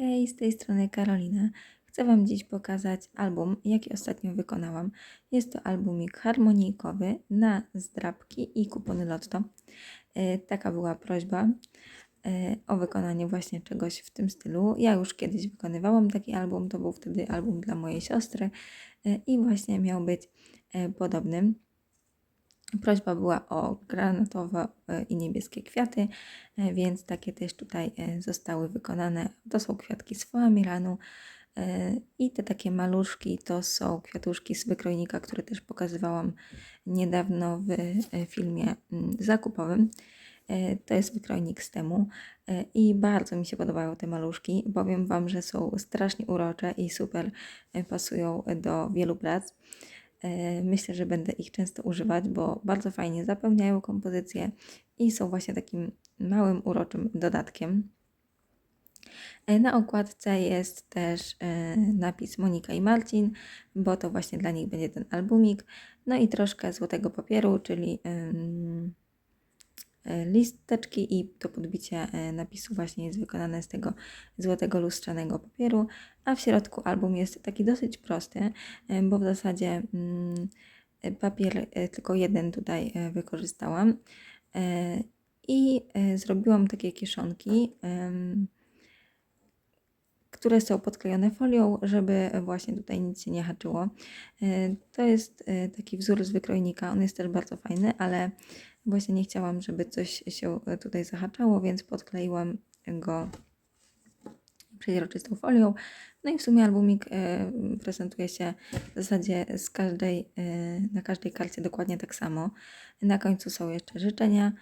Hej, z tej strony Karolina. Chcę Wam dziś pokazać album, jaki ostatnio wykonałam. Jest to albumik harmonijkowy na zdrabki i kupony lotto. E, Taka była prośba e, o wykonanie właśnie czegoś w tym stylu. Ja już kiedyś wykonywałam taki album, to był wtedy album dla mojej siostry e, i właśnie miał być e, podobny. Prośba była o granatowe e, i niebieskie kwiaty, e, więc takie też tutaj e, zostały wykonane. To są kwiatki z Foamiranu i te takie maluszki to są kwiatuszki z wykrojnika, które też pokazywałam niedawno w filmie mm, zakupowym. To jest wykrojnik z temu i bardzo mi się podobają te maluszki. Powiem Wam, że są strasznie urocze i super pasują do wielu prac. E, Myślę, że będę ich często używać, bo bardzo fajnie zapełniają kompozycję i są właśnie takim małym, uroczym dodatkiem. E, Na okładce jest też e, napis Monika i Marcin, bo to właśnie dla nich będzie ten albumik. No i troszkę złotego papieru, czyli e, listeczki i to podbicie e, napisu właśnie jest wykonane z tego złotego lustrzanego papieru, a w środku album jest taki dosyć prosty, e, bo w zasadzie mm, e, papier e, tylko jeden tutaj e, wykorzystałam E, i e, zrobiłam takie kieszonki, które są podklejone folią, żeby właśnie tutaj nic się nie haczyło. E, To jest e, taki wzór z wykrojnika, on jest też bardzo fajny, ale właśnie nie chciałam, żeby coś się e, tutaj zahaczało, więc podkleiłam go przeźroczystą folią. No i w sumie albumik prezentuje się w zasadzie z każdej, na każdej karcie dokładnie tak samo. Na końcu są jeszcze życzenia,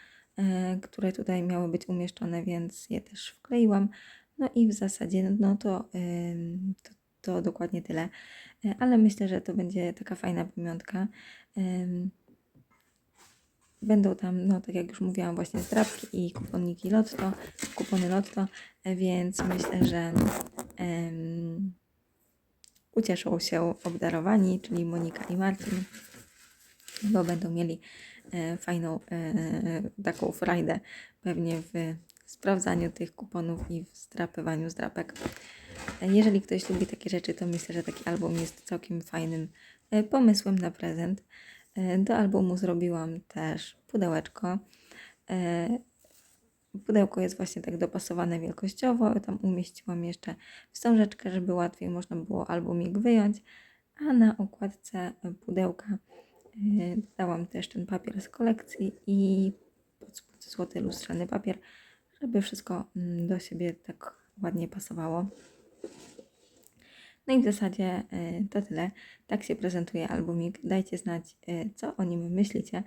które tutaj miały być umieszczone, więc je też wkleiłam. No i w zasadzie no to, to, to dokładnie tyle. E, Ale myślę, że to będzie taka fajna pamiątka. Będą tam, no tak jak już mówiłam, właśnie zdrabki i kuponiki lotto, kupony lotto, e, więc myślę, że em, ucieszą się obdarowani, czyli Monika i Marcin, bo będą mieli e, fajną e, taką frajdę pewnie w sprawdzaniu tych kuponów i w zdrapywaniu zdrapek. E, Jeżeli ktoś lubi takie rzeczy, to myślę, że taki album jest całkiem fajnym e, pomysłem na prezent. E, Do albumu zrobiłam też pudełeczko. Pudełko jest właśnie tak dopasowane wielkościowo. Tam umieściłam jeszcze wstążeczkę, żeby łatwiej można było albumik wyjąć. A na okładce pudełka dałam też ten papier z kolekcji i złoty lustrzany papier, żeby wszystko mm, do siebie tak ładnie pasowało. No i w zasadzie e, to tyle. Tak się prezentuje albumik. Dajcie znać, e, co o nim myślicie.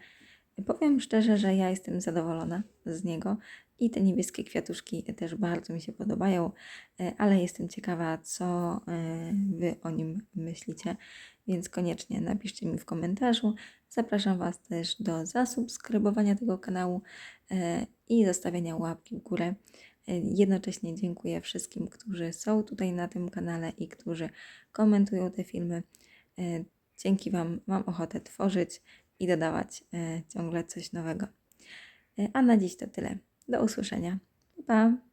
Powiem szczerze, że ja jestem zadowolona z niego i te niebieskie kwiatuszki też bardzo mi się podobają, e, ale jestem ciekawa, co e, Wy o nim myślicie, więc koniecznie napiszcie mi w komentarzu. Zapraszam Was też do zasubskrybowania tego kanału e, i zostawienia łapki w górę. Jednocześnie dziękuję wszystkim, którzy są tutaj na tym kanale i którzy komentują te filmy. Dzięki Wam mam ochotę tworzyć i dodawać e, ciągle coś nowego. E, A na dziś to tyle. Do usłyszenia. Pa! pa.